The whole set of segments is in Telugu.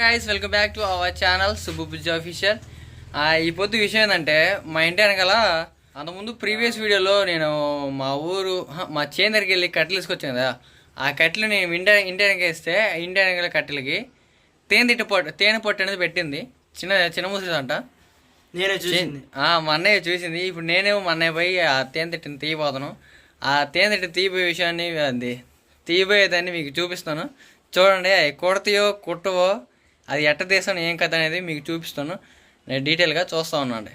Guys welcome back to our channel Subbu Bujji official ఈ పొద్దు విషయం ఏంటంటే మా ఇంటి వెనకాల అంతకుముందు ప్రీవియస్ వీడియోలో నేను మా ఊరు మా చేను దగ్గరికి వెళ్ళి కట్టెలు తీసుకొచ్చాను కదా. ఆ కట్టెలు నేను ఇంటి ఇంటి వెనక వేస్తే ఇంటి వెనకాల కట్టెలకి తేనె తిట్ట పొట్టు తేనె పొట్టు అనేది పెట్టింది. చిన్న చిన్న ముసలి అంట నేనే చూసింది. మా అన్నయ్య చూసింది. ఇప్పుడు నేనేమో మా అన్నయ్య పోయి ఆ తేనె తిట్టిని తీయబోతాను ఆ తేనె తిట్టిన తీయబోయే విషయాన్ని అది తీయబోయేదాన్ని మీకు చూపిస్తాను. చూడండి అవి కుడతాయో కుట్టవో అది ఎట్ట తీస్తాను ఏం కథ అనేది మీకు చూపిస్తాను. నేను డీటెయిల్గా చూస్తా ఉన్నాండి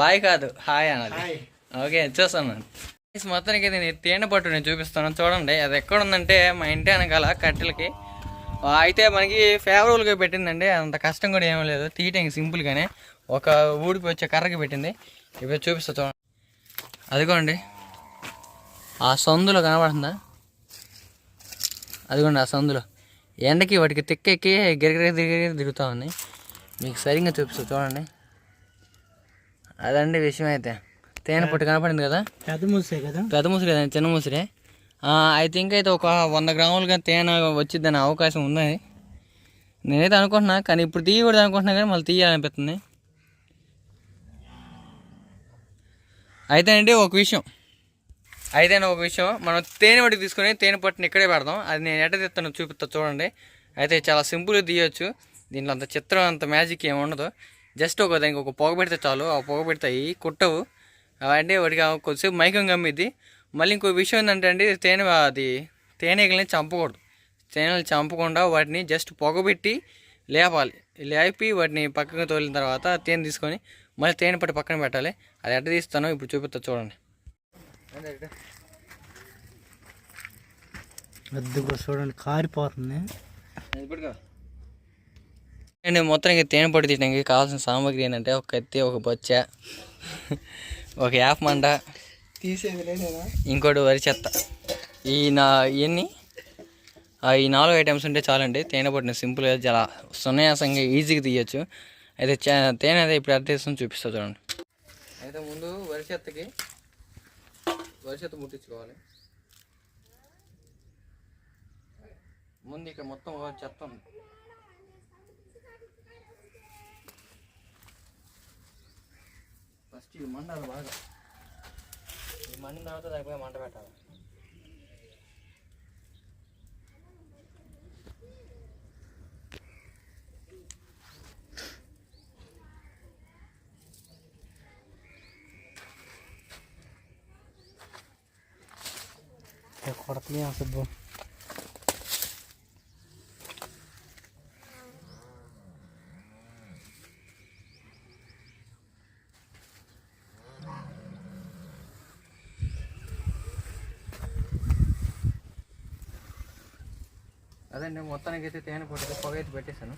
బాయ్. కాదు హాయ్ అన్నది. ఓకే చూస్తాను మొత్తానికి నేను తేనె పట్టు నేను చూపిస్తాను. చూడండి అది ఎక్కడ ఉందంటే మా ఇంటి వెనకాల కట్టెలకి. అయితే మనకి ఫేవరబుల్గా పెట్టిందండి. అంత కష్టం కూడా ఏమీ లేదు. తీయటానికి సింపుల్గానే ఒక ఊడికి వచ్చే కర్రకి పెట్టింది. ఇప్పుడు చూపిస్తా చూడండి. అదిగోండి. ఆ సందులో కనబడుతుందా? అదిగోండి ఆ సందులో. ఎండకి వాటికి తిక్కెక్కి గిరగిర గిరగిర తిరుగుతా ఉంది. మీకు సరిగ్గా చూపిస్తా చూడండి. అదండి విషయం అయితే. తేనె పొట్టు కనపడింది కదా? పెద్ద మూసే కదా? పెద్ద ముసిరి కదండి చిన్న ముసిరే ఐ థింక్ అయితే ఒక వంద గ్రాములుగా తేనె వచ్చిద్దని అవకాశం ఉన్నది. నేనైతే అనుకుంటున్నా కానీ ఇప్పుడు తీయకూడదు అనుకుంటున్నా కానీ మళ్ళీ తీయాలనిపిస్తుంది. అయితే అండి ఒక విషయం. అయితే ఒక విషయం మనం తేనె పట్టి తీసుకొని తేనె పట్టుని ఇక్కడే పెడదాం. అది నేను ఎట్ట తీస్తాను చూపిస్తా చూడండి. అయితే చాలా సింపుల్గా తీయొచ్చు. దీంట్లో అంత చిత్రం అంత మ్యాజిక్ ఏమి ఉండదు. జస్ట్ ఒక దానికి ఒక పొగ పెడితే చాలు. ఆ పొగ పెడతాయి కుట్టవు. అంటే వాటికి కొద్దిసేపు మైకం గమ్మిద్ది మళ్ళీ ఇంకో విషయం ఏంటంటే అండి తేనె అది తేనెగల్ని చంపకూడదు. తేనెలు చంపకుండా వాటిని జస్ట్ పొగబెట్టి లేపాలి. లేపి వాటిని పక్కకు తోలిన తర్వాత తేనె తీసుకొని మళ్ళీ తేనె పట్టి పక్కన పెట్టాలి. అది ఎట్ట తీస్తానో ఇప్పుడు చూపిస్తా చూడండి. చూడండి కారిపోతుంది. అండ్ మొత్తం ఇంకా తేనె పొడి తీయడానికి కావాల్సిన సామాగ్రి ఏంటంటే ఒక కత్తి ఒక బొచ్చ ఒక యాప్ మండ తీసేది ఇంకోటి వరి చెత్త. ఈ నా ఇవన్నీ ఈ నాలుగు ఐటమ్స్ ఉంటే చాలండి తేనె పొడిని సింపుల్గా చాలా సునాయాసంగా ఈజీగా తీయచ్చు. అయితే తేనె అయితే ఇప్పుడు అర్థం చూపిస్తా చూడండి. అయితే ముందు వరి చెత్తకి వరి ముట్టించుకోవాలి. ముందు ఇక్కడ మొత్తం చెత్త. ఉంది ఫస్ట్ ఇవి మండాలి బాగా. ఈ మండిన తర్వాత దానిపై మంట పెట్టాలి. కొడతలే సుబ్బు అదండి మొత్తానికి అయితే తేనె పొట్టి పొగ అయితే పెట్టేశాను.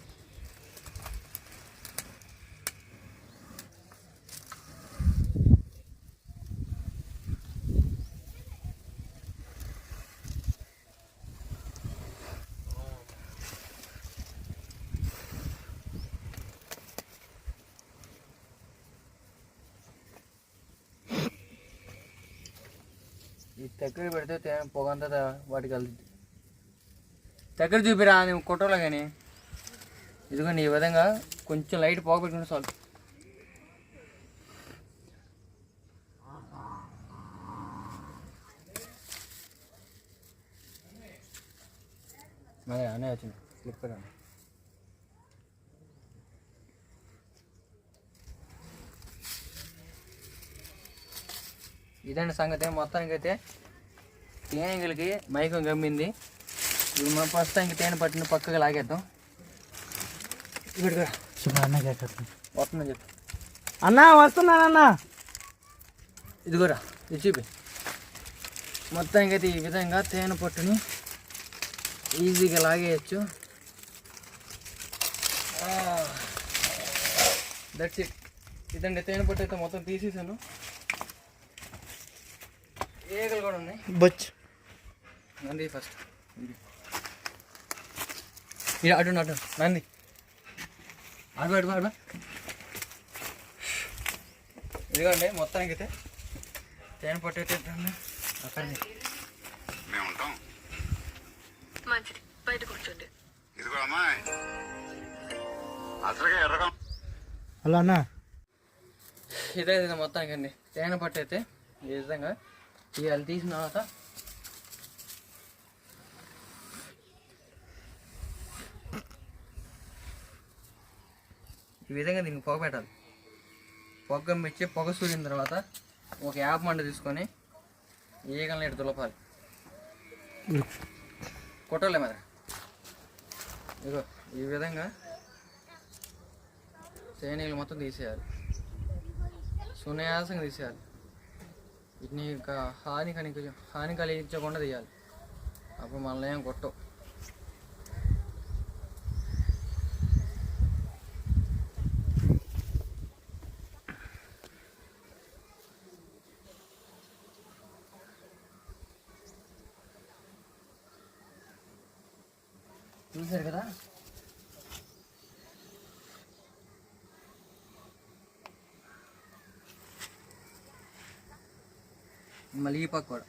దగ్గర పెడితే తేమ పొగ అంతా వాటికి వెళ్తుంది. దగ్గర చూపిరా నువ్వు కుట్రలో కానీ ఇదిగోండి ఈ విధంగా కొంచెం లైట్ పొగ పెట్టుకుంటే చాలు. మరి అనే వచ్చింది స్లిప్పర్ ఇదండి సంగతి. మొత్తానికైతే తేనెగలకి మైకం గమ్మింది. ఇప్పుడు మనం ప్రస్తుతానికి తేనె పట్టిన పక్కగా లాగేద్దాం. ఇక్కడ సుబ్బు అన్న కేటుంది వస్తుందని చెప్పి. అన్నా వస్తున్నానన్నా ఇదిగోరా ఇది చూపి. మొత్తానికి అయితే ఈ విధంగా తేనె పట్టుని ఈజీగా లాగేయచ్చు. దట్స్ ఇట్ ఇదండి తేనె పట్టు అయితే మొత్తం తీసేసాను. ఏగలు కూడా ఉన్నాయి. బొచ్చు. నంది ఫస్ట్ ఇది అటు అటు నంది అటు అటు అటు ఇదిగోండి మొత్తానికి అయితే తేనె పట్టు అయితే అక్కడ మేము ఉంటాం మంచిది. బయట కూర్చోండి. ఇదిగో అమ్మాయి. హలో అన్న. ఇదే ఇది మొత్తానికి అండి తేనె పట్టు అయితే ఈ విధంగా. ఇవాళ తీసిన తర్వాత ఈ విధంగా దీనికి పొగ పెట్టాలి. పొగ మెచ్చి పొగ సూడిన తర్వాత ఒక యాప్ మంట తీసుకొని ఈగలను ఇటు దులపాలి. కొట్టలే మరి ఇగో ఈ విధంగా తేనీళ్ళు మొత్తం తీసేయాలి. సునాయాసంగా తీసేయాలి. వీటిని ఇంకా హాని కనిక హాని కలిగించకుండా తీయాలి. అప్పుడు మనల్ని ఏం కొట్టవు. చూసారు కదా? మళ్ళీ ఈ పక్క కూడా.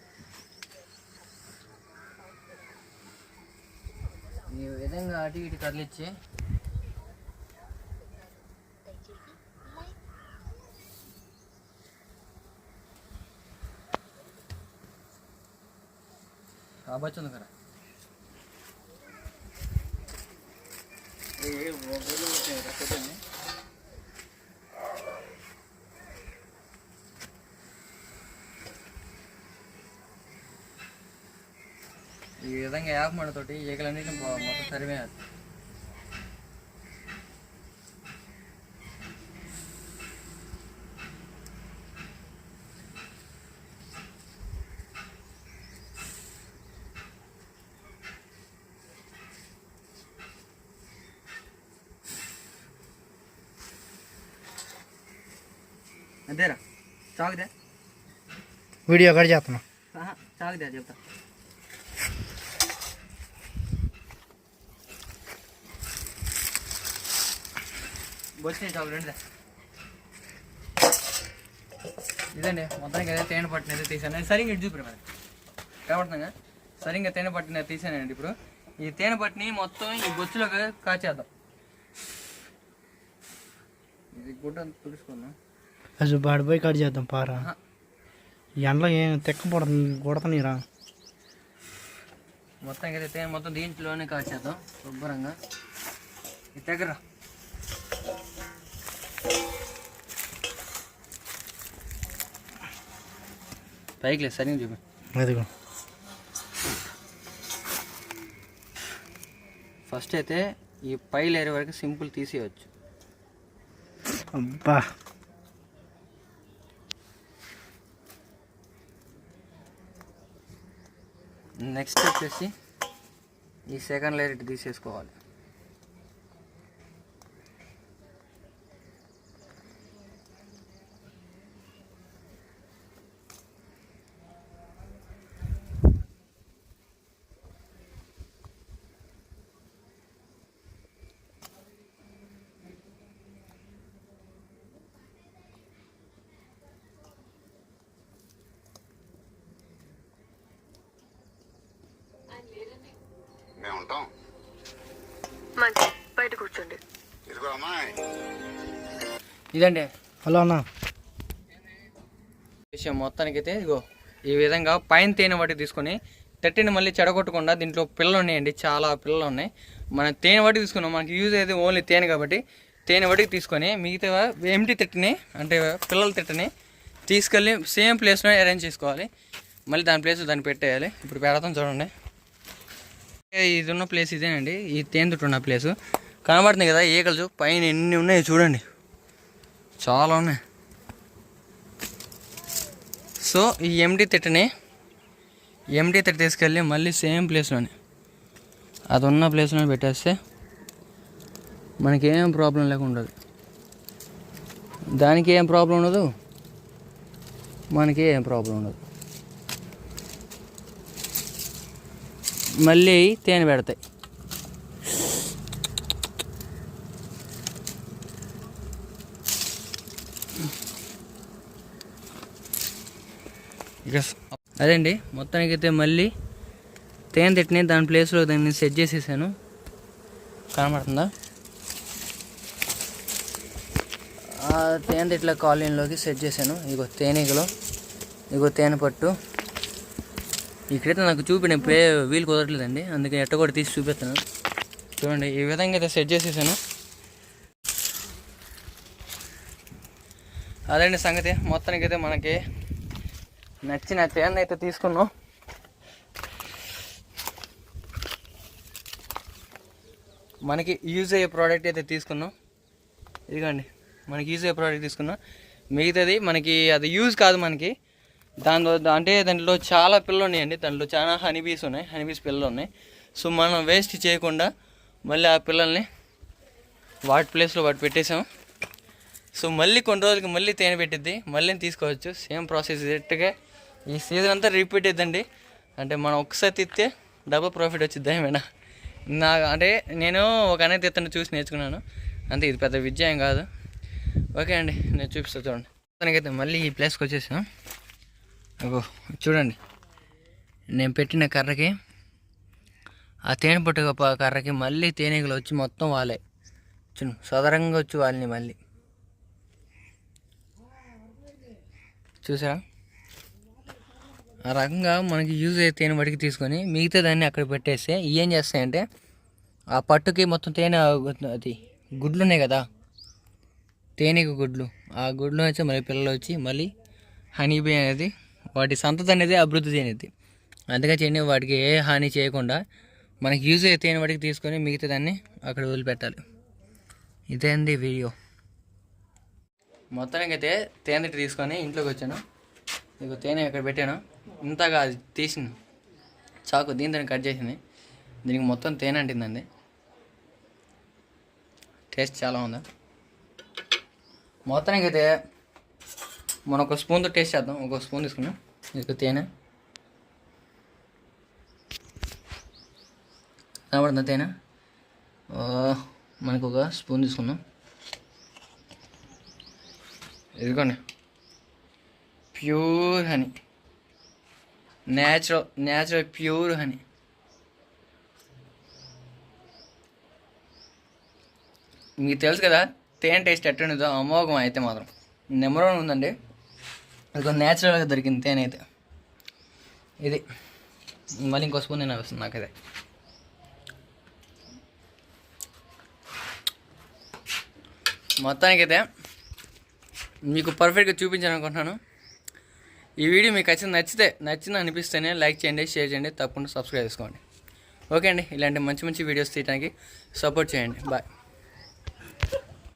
ఈ విధంగా అటు ఇటు కదిలిచ్చి. కాబచ్చుంది కదా ఏ ఒక్కరు పెట్టండి ఈ విధంగా యాప్ మనతోటి ఈగలన్నిటిని మొత్తం తరిమేయాలి అంతేరా? చాకుదే వీడియో కట్ చేస్తున్నా. చాకుదే చెప్తా. వచ్చినాయి చాలు రెండుదే. ఇదండి మొత్తానికి అయితే తేనె పట్టిన అయితే తీసాను. సరిగ్గా ఇటు చూపిరు మరి. కనబడుతుందా సరిగ్గా తేనె పట్టిన తీసానండి ఇప్పుడు. ఈ తేనె పట్టిని మొత్తం ఈ బొచ్చులోకి కాచేద్దాం. ఇది గుడ్డ తుడుచుకుందాం. అసలు బాడిపోయి కట్ చేద్దాం పారా. ఎండలో ఏం తెక్క పడుతుంది కొడతానీరా. మొత్తం అయితే మొత్తం దీంట్లోనే కాచేద్దాం శుభ్రంగా. ఈ దగ్గర పైకి లేదు సరిగ్గా చూపి. అదిగో. ఫస్ట్ అయితే ఈ పై లేయర్ వరకు సింపుల్ తీసేయచ్చు. అబ్బా. నెక్స్ట్ వచ్చేసి ఈ సెకండ్ లేయర్ ఇటు తీసేసుకోవాలి మేము ఉంటాం మంచి బయట కూర్చోండి ఇదిగో అమ్మాయి ఇదండి. హలో అన్న. విషయం మొత్తానికి అయితే ఇగో ఈ విధంగా పైన తేనె వాటి తీసుకొని తట్టిని మళ్ళీ చెడగొట్టకుండా దీంట్లో పిల్లలు ఉన్నాయండి చాలా పిల్లలు ఉన్నాయి. మనం తేనె వాటి తీసుకున్నాం మనకి యూజ్ అయితే ఓన్లీ తేనె కాబట్టి తేనె వాటికి తీసుకొని మిగతా ఎంటీ తిట్టని అంటే పిల్లల తిట్టని తీసుకెళ్ళి సేమ్ ప్లేస్లో అరేంజ్ చేసుకోవాలి. మళ్ళీ దాని ప్లేస్ దాన్ని పెట్టేయాలి. ఇప్పుడు పెడతాం చూడండి. ఇది ఉన్న ప్లేస్ ఇదేనండి. ఈ తేనె తుట్టు ఉన్న ప్లేస్ కనబడుతుంది కదా ఈగలు పైన ఎన్ని ఉన్నాయి చూడండి. చాలా ఉన్నాయి. సో ఈ ఎంటీ తిట్టని ఎంటీ తిట్ట తీసుకెళ్ళి మళ్ళీ సేమ్ ప్లేస్లోనే అది ఉన్న ప్లేస్లోనే పెట్టేస్తే మనకి ఏం ప్రాబ్లం లేకుండా దానికి ఏం ప్రాబ్లం ఉండదు? మనకి ఏం ప్రాబ్లం ఉండదు. మళ్ళీ తేనె పెడతాయి. అదే అండి అదండి మొత్తానికి అయితే మళ్ళీ తేనె తిట్టిని దాని ప్లేస్లో దాన్ని సెట్ చేసేసాను. కనబడుతుందా? తేనె తిట్ల కాలనీలోకి సెట్ చేశాను. ఇగో తేనెగలు ఇగో తేనె పట్టు. ఇక్కడైతే నాకు చూపిన ప్లే వీలు కుదరట్లేదండి. అందుకే ఎట్ట కూడా తీసి చూపిస్తాను చూడండి ఈ విధంగా అయితే సెట్ చేసేసాను. అదండి సంగతి? మొత్తానికి అయితే మనకి నచ్చిన తేనె అయితే తీసుకున్నాం. మనకి యూజ్ అయ్యే ప్రోడక్ట్ అయితే తీసుకున్నాం. ఇదిగోండి మనకి యూజ్ అయ్యే ప్రోడక్ట్ తీసుకున్నాం. మిగతాది మనకి అది యూజ్ కాదు మనకి. దానిలో అంటే దాంట్లో చాలా పిల్లలు ఉన్నాయండి. దాంట్లో చాలా హనీబీస్ ఉన్నాయి. హనీబీస్ పిల్లలు ఉన్నాయి. సో మనం వేస్ట్ చేయకుండా మళ్ళీ ఆ పిల్లల్ని వాటి ప్లేస్లో వాటి పెట్టేసాము సో మళ్ళీ కొన్ని రోజులకి మళ్ళీ తేనె పెట్టిద్ది మళ్ళీ తీసుకోవచ్చు. సేమ్ ప్రాసెస్ డైరెక్ట్గా ఈ సీజన్ అంతా రిపీట్ అవుతుందండి అంటే మనం ఒకసారి తిత్తే డబుల్ ప్రాఫిట్ వచ్చిద్ది ఏమైనా. నా అంటే నేను ఒక అనేది తిత్తను చూసి నేర్చుకున్నాను. అంతే ఇది పెద్ద విద్య ఏం కాదు. ఓకే అండి నేను చూపిస్తాను చూడండి. తనకైతే మళ్ళీ ఈ ప్లేస్కి వచ్చేసాం. అగో చూడండి. నేను పెట్టిన కర్రకి ఆ తేనె పట్టు కర్రకి మళ్ళీ తేనెగలు వచ్చి మొత్తం వాలే చూడు సదరంగా వచ్చి వాళ్ళని మళ్ళీ. చూసారా? ఆ రకంగా మనకి యూజ్ అయ్యే తేనె వడికి తీసుకొని మిగతా దాన్ని అక్కడ పెట్టేస్తే ఏం చేస్తాయంటే ఆ పట్టుకి మొత్తం తేనె అది గుడ్లు ఉన్నాయి కదా? తేనెకు గుడ్లు. ఆ గుడ్లు వచ్చి మళ్ళీ పిల్లలు వచ్చి మళ్ళీ హనీ బీ అనేది వాటి సంతతి అనేది అభివృద్ధి చేయనిది అందుకే చేయండి వాటికి ఏ హాని చేయకుండా మనకి యూజ్ అయ్యే తేనె వాటికి తీసుకొని మిగతా దాన్ని అక్కడ వదిలిపెట్టాలి. ఇదే అండి వీడియో. మొత్తానికి అయితే తేనె తీసుకొని ఇంట్లోకి వచ్చాను. ఇక తేనె ఇక్కడ పెట్టాను. ఇంతగా అది తీసింది. చాకు దీంతో కట్ చేసింది. దీనికి మొత్తం తేనె అంటిందండి. టేస్ట్ చాలా ఉందా? మొత్తానికి అయితే మనం ఒక స్పూన్తో టేస్ట్ చేద్దాం. ఒక స్పూన్ తీసుకున్నాం ఇక తేనె. కనబడుతుందా తేనె? మనకు ఒక స్పూన్ తీసుకుందాం. ఇదిగోండి. Pure honey. Natural natural pure honey. మీకు తెలుసు కదా తేనె టేస్ట్ ఎట్టుండదో అమోఘం అయితే మాత్రం. నెంబర్ వన్ ఉందండి. అది న్యాచురల్గా దొరికింది తేనె అయితే. ఇది. మళ్ళీ ఇంకో స్పూన్ నేను వస్తుంది నాకైతే. మొత్తానికైతే మీకు పర్ఫెక్ట్గా చూపించాను అనుకుంటున్నాను ఈ వీడియో మీకు ఖచ్చితంగా నచ్చితే నచ్చింది అనిపిస్తేనే లైక్ చేయండి షేర్ చేయండి తప్పకుండా సబ్స్క్రైబ్ చేసుకోండి. ఓకే అండి ఇలాంటి మంచి మంచి వీడియోస్ తీయడానికి సపోర్ట్ చేయండి. బాయ్